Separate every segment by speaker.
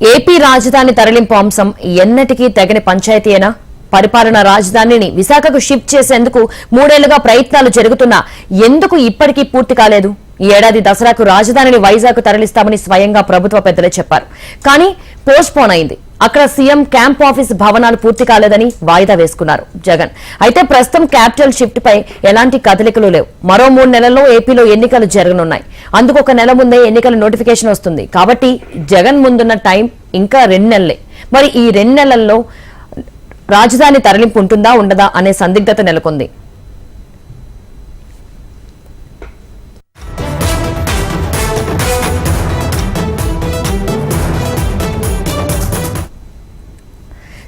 Speaker 1: AP రాజధాని తరలింపు అంశం ఎన్నటికీ తెగని పంచాయతీయేనా? పరిపాలనా రాజధానిని విశాఖకు షిఫ్ట్ చేసేందుకు మూడేళ్ళుగా ప్రయత్నాలు జరుగుతున్నా ఎందుకు ఇప్పటికీ పూర్తి కాలేదు? ఈ ఏడాది దసరాకు రాజధానిని వైజాగ్ తరలిస్తామని స్వయంగా ప్రభుత్వ పెద్దలే చెప్పారు. కానీ పోస్ట్ పోన్ అయింది. అక్కడ సీఎం క్యాంప్ ఆఫీస్ భవనాలు పూర్తి కాలేదని వాయిదా వేసుకున్నారు జగన్. అయితే ప్రస్తుతం క్యాపిటల్ షిఫ్ట్ పై ఎలాంటి కదలికలు లేవు. మరో మూడు నెలల్లో ఏపీలో ఎన్నికలు జరగనున్నాయి. అందుకు ఒక నెల ముందే ఎన్నికల నోటిఫికేషన్ వస్తుంది. కాబట్టి జగన్ ముందున్న టైం ఇంకా రెండు నెలలే. మరి ఈ రెండు నెలల్లో రాజధాని తరలింపు ఉంటుందా ఉండదా అనే సందిగ్ధత నెలకొంది.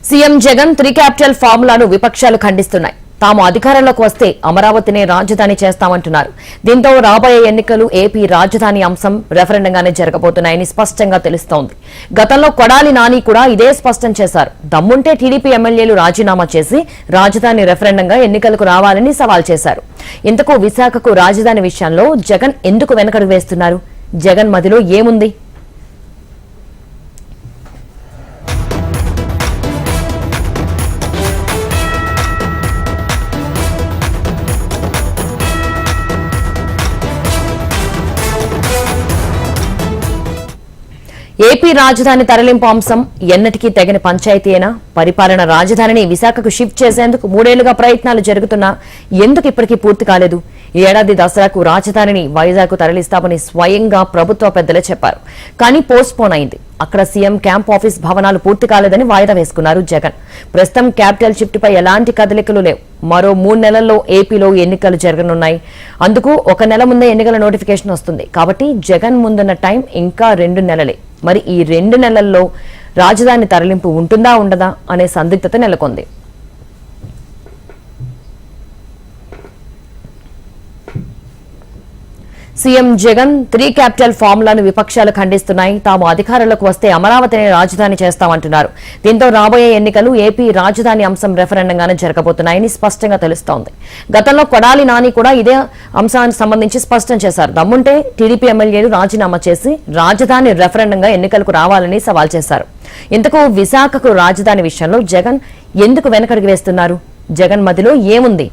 Speaker 1: సీఎం జగన్ త్రీ క్యాపిటల్ ఫార్ములాను విపక్షాలు ఖండిస్తున్నాయి. తాము అధికారంలోకి వస్తే అమరావతినే రాజధాని చేస్తామంటున్నారు. దీంతో రాబోయే ఎన్నికలు ఏపీ రాజధాని అంశం రెఫరెండంగానే జరగబోతున్నాయని స్పష్టంగా తెలుస్తోంది. గతంలో కొడాలి నాని కూడా ఇదే స్పష్టం చేశారు. దమ్ముంటే టీడీపీ ఎమ్మెల్యేలు రాజీనామా చేసి రాజధాని రెఫరెండంగా ఎన్నికలకు రావాలని సవాల్ చేశారు. ఇంతకు విశాఖకు రాజధాని విషయంలో జగన్ ఎందుకు వెనకడుగు వేస్తున్నారు? జగన్ మదిలో ఏముంది? ఏపీ రాజధాని తరలింపు అంశం ఎన్నటికీ తెగని పంచాయతీయేనా? పరిపాలన రాజధానిని విశాఖకు షిఫ్ట్ చేసేందుకు మూడేళ్ళుగా ప్రయత్నాలు జరుగుతున్నా ఎందుకు ఇప్పటికీ పూర్తి కాలేదు? ఈ ఏడాది దసరాకు రాజధానిని వైజాగ్ తరలిస్తామని స్వయంగా ప్రభుత్వ పెద్దలే చెప్పారు. కానీ పోస్ట్ పోన్ అయింది. అక్కడ సీఎం క్యాంప్ ఆఫీస్ భవనాలు పూర్తి కాలేదని వాయిదా వేసుకున్నారు జగన్. ప్రస్తుతం క్యాపిటల్ షిఫ్ట్ పై ఎలాంటి కదలికలు లేవు. మరో మూడు నెలల్లో ఏపీలో ఎన్నికలు జరగనున్నాయి. అందుకు ఒక నెల ముందే ఎన్నికల నోటిఫికేషన్ వస్తుంది. కాబట్టి జగన్ ముందున్న టైం ఇంకా రెండు నెలలే. మరి ఈ రెండు నెలల్లో రాజధాని తరలింపు ఉంటుందా ఉండదా అనే సందిగ్ధత నెలకొంది. సీఎం జగన్ త్రీ క్యాపిటల్ ఫార్ములాను విపక్షాలు ఖండిస్తున్నాయి. తాము అధికారంలోకి వస్తే అమరావతిని రాజధాని చేస్తామంటున్నారు. దీంతో రాబోయే ఎన్నికలు ఏపీ రాజధాని అంశం రెఫరెండంగానే జరగబోతున్నాయని స్పష్టంగా తెలుస్తోంది. గతంలో కొడాలి నాని కూడా ఇదే అంశానికి సంబంధించి స్పష్టం చేశారు. దమ్ముంటే టీడీపీ ఎమ్మెల్యేలు రాజీనామా చేసి రాజధాని రెఫరెండంగా ఎన్నికలకు రావాలని సవాల్ చేశారు. ఇంతకు విశాఖకు రాజధాని విషయంలో జగన్ ఎందుకు వెనకడుగు వేస్తున్నారు? జగన్ మదిలో ఏముంది?